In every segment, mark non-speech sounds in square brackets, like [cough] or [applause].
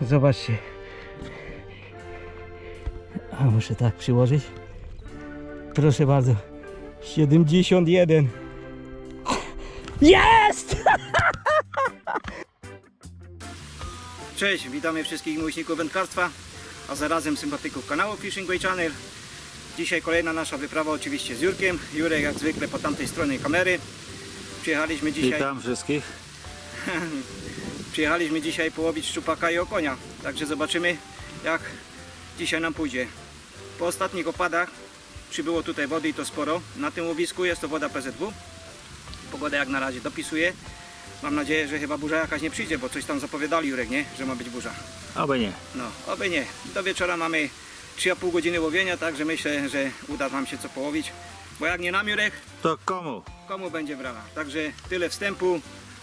Zobaczcie. A muszę tak przyłożyć. Proszę bardzo. 71. Jest! [laughs] Cześć, witamy wszystkich miłośników wędkarstwa, a zarazem sympatyków kanału Fishing Way Channel. Dzisiaj kolejna nasza wyprawa oczywiście z Jurkiem. Jurek jak zwykle po tamtej stronie kamery. Przyjechaliśmy dzisiaj, Witam wszystkich. [laughs] przyjechaliśmy dzisiaj połowić szczupaka i okonia. Także zobaczymy jak dzisiaj nam pójdzie. Po ostatnich opadach przybyło tutaj wody i to sporo. Na tym łowisku jest to woda PZW. Pogoda jak na razie dopisuje. Mam nadzieję, że chyba burza jakaś nie przyjdzie, bo coś tam zapowiadali Jurek, nie? Że ma być burza. Oby nie. No, oby nie. Do wieczora mamy 3,5 godziny łowienia, także myślę, że uda nam się co połowić. Bo jak nie nam Jurek, To komu? komu będzie brała. Także tyle wstępu,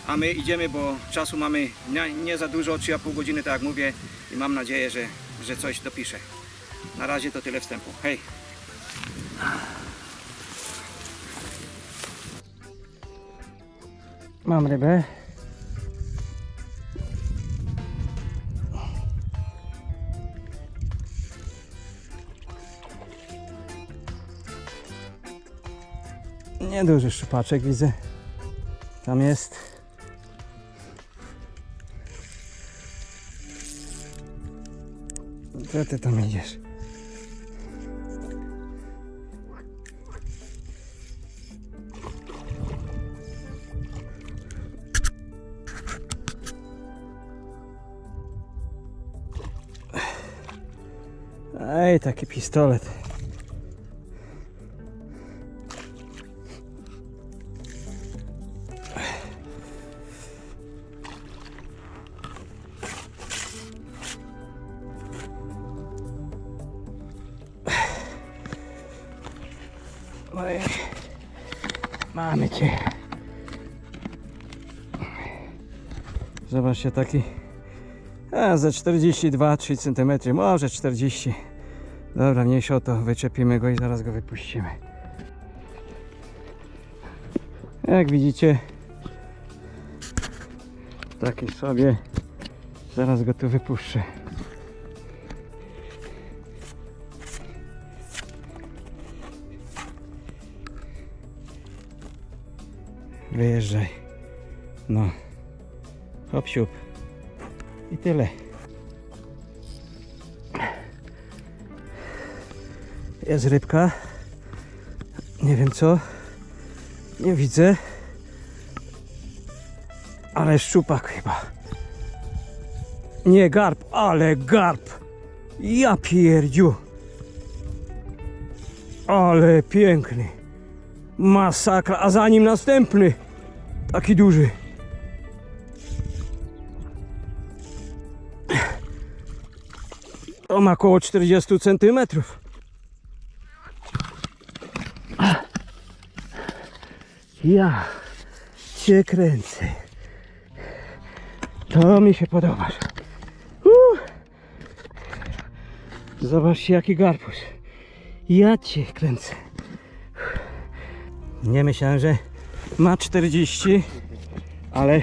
a my idziemy, bo czasu mamy nie, nie za dużo, 3,5 godziny, tak jak mówię i mam nadzieję, że, że coś dopiszę. Na razie to tyle wstępu. Hej! Mam rybę. Nieduży szczupaczek widzę. Tam jest. Co ty tam idziesz? Ej, taki pistolet. Zobaczcie, taki a, ze 42-3 cm, może 40 Dobra, mniejsza o to, wyczepimy go i zaraz go wypuścimy. Jak widzicie, taki sobie, zaraz go tu wypuszczę. Wyjeżdżaj. No. Hop siup. I tyle. Jest rybka. Nie wiem co. Nie widzę. Ale szczupak chyba. Nie garb, ale garb. Ja pierdziu. Ale piękny. Masakra, a za nim następny. Taki duży. Ma około 40 centymetrów. Ja cię kręcę. To mi się podoba. Uh. Zobaczcie jaki garbus. Ja cię kręcę. Nie myślałem, że ma 40, ale,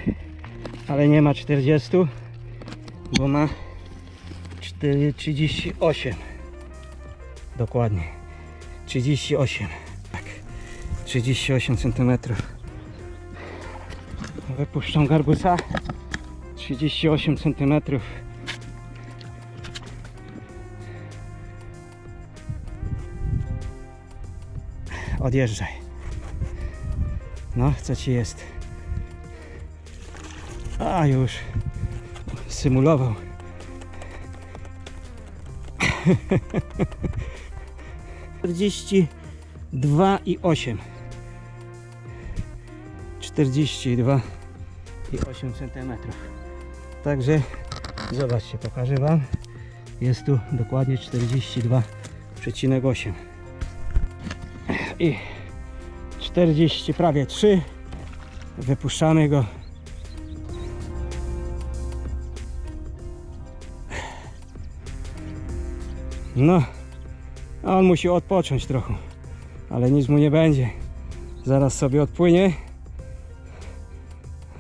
ale nie ma 40, bo ma 4, 38. Dokładnie. 38. Tak. 38 cm. Wypuszczam garbusa. 38 cm. Odjeżdżaj. No, co ci jest? A już symulował. Czterdzieści dwa i osiem. Czterdzieści dwa i osiem centymetrów. Także zobaczcie, pokażę wam. Jest tu dokładnie 42,8 i 40 prawie 3 wypuszczamy go no on musi odpocząć trochę ale nic mu nie będzie zaraz sobie odpłynie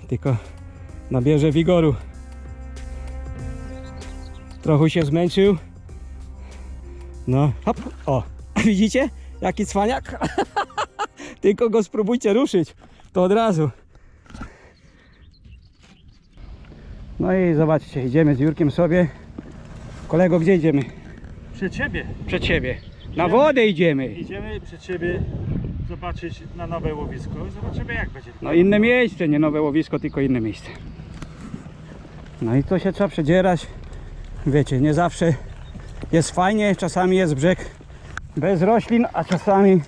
tylko nabierze wigoru Trochę się zmęczył. No, hop, o. [laughs] Widzicie? Jaki cwaniak? [laughs] Tylko go spróbujcie ruszyć. To od razu. No i zobaczcie, idziemy z Jurkiem sobie. Kolego, gdzie idziemy? Przed ciebie. Przed siebie. Na wodę idziemy. Idziemy przed ciebie zobaczyć na nowe łowisko i zobaczymy jak będzie. No inne miejsce, nie nowe łowisko, tylko inne miejsce. No i to się trzeba przedzierać. Wiecie, nie zawsze jest fajnie, czasami jest brzeg bez roślin, a czasami...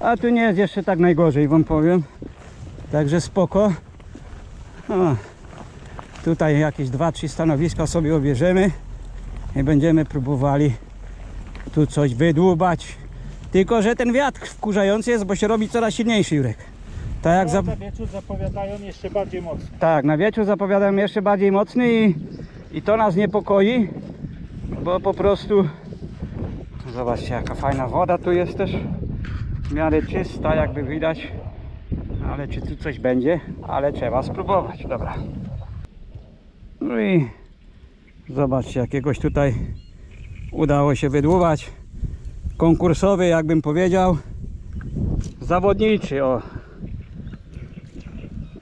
A tu nie jest jeszcze tak najgorzej, wam powiem. Także spoko. O, tutaj jakieś 2-3 stanowiska sobie obierzemy i będziemy próbowali tu coś wydłubać. Tylko, że ten wiatr wkurzający jest, bo się robi coraz silniejszy, Jurek. Tak jak za... Na wieczór zapowiadają jeszcze bardziej mocno. Tak, na wieczór zapowiadam jeszcze bardziej mocny i, i to nas niepokoi, bo po prostu zobaczcie jaka fajna woda tu jest też w miarę czysta jakby widać ale czy tu coś będzie, ale trzeba spróbować, dobra no i zobaczcie jakiegoś tutaj udało się wydłubać konkursowy jakbym powiedział zawodniczy o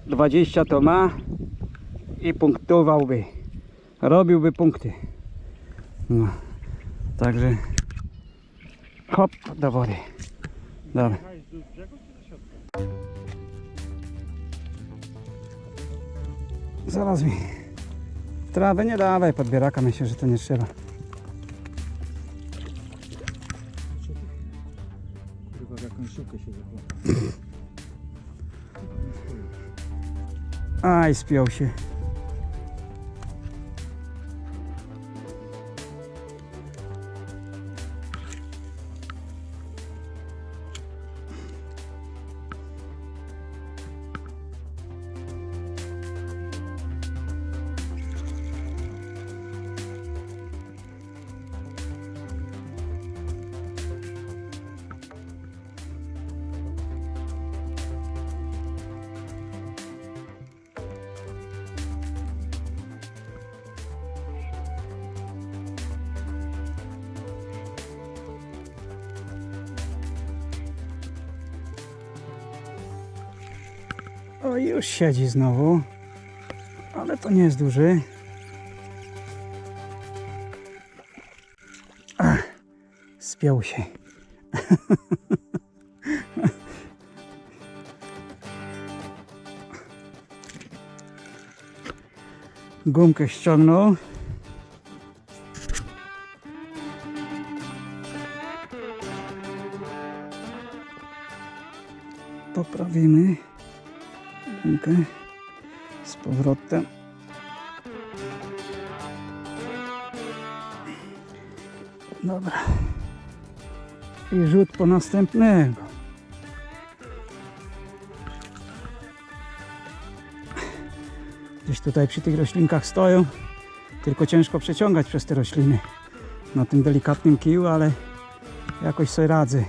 20 to ma i punktowałby. Robiłby punkty. No. Także hop do wody. Dobra. Zaraz mi. Trawę nie dawaj podbieraka, myślę, że to nie trzeba. Spiął się. O, już siedzi znowu. Ale to nie jest duży. Ach, spiął się. Gumkę ściągnął. Poprawimy powrotem. Dobra. I rzut po następnego. Gdzieś tutaj przy tych roślinkach stoją. Tylko ciężko przeciągać przez te rośliny na tym delikatnym kiju, ale jakoś sobie radzę.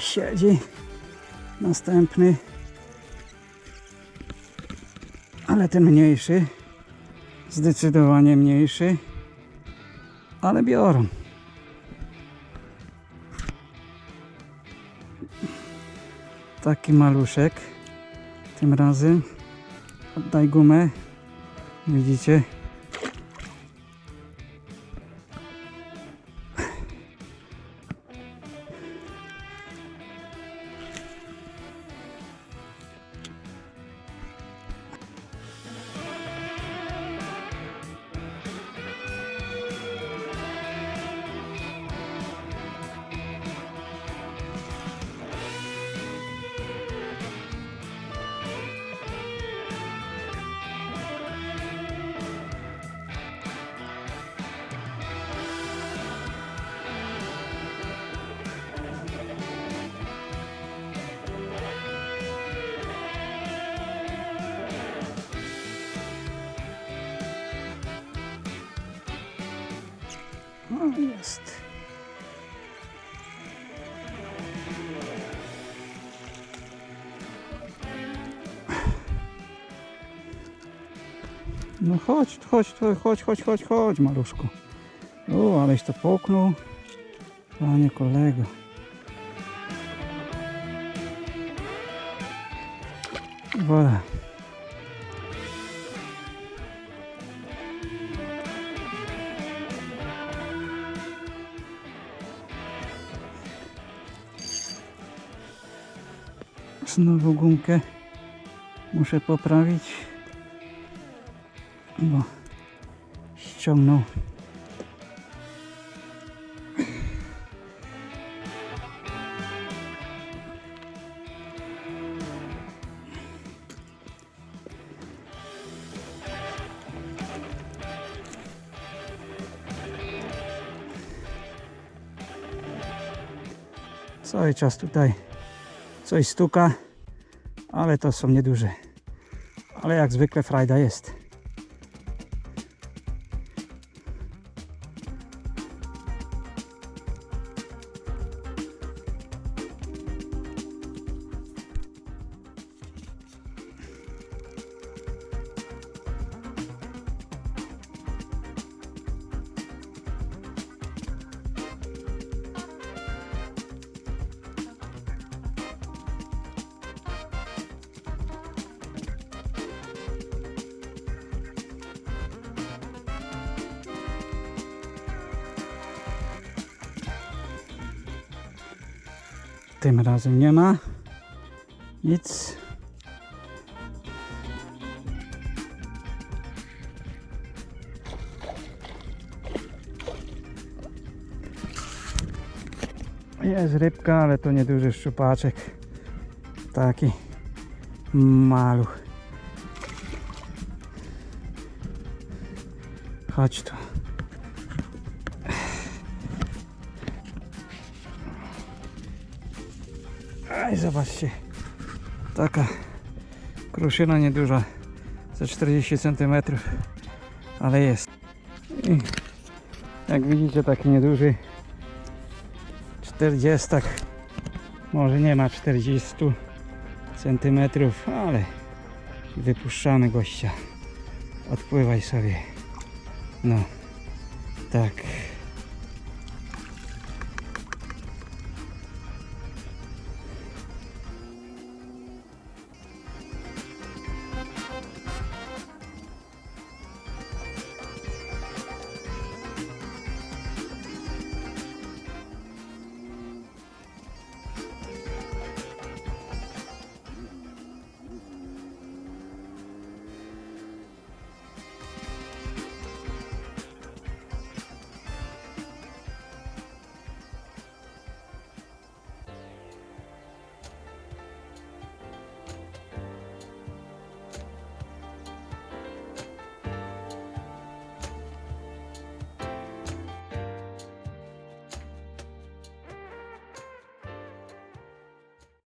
Siedzi. Następny. Ale ten mniejszy. Zdecydowanie mniejszy. Ale biorą. Taki maluszek. Tym razem. Oddaj gumę. Widzicie? Jest. No chodź, chodź, chodź, chodź, chodź, chodź, maluszku. O, aleś to połknął. Panie kolego. Woda. Znowu gumkę muszę poprawić, bo ściągnął. Cały czas tutaj coś stuka, ale to są nieduże. Ale jak zwykle frajda jest. Tym razem nie ma nic. Jest rybka, ale to nieduży szczupaczek. Taki maluch. Chodź tu. Aj, zobaczcie. Taka kruszyna nieduża. Za 40 cm. Ale jest. I jak widzicie taki nieduży 40 może nie ma 40 cm, ale wypuszczamy gościa. Odpływaj sobie. No. Tak.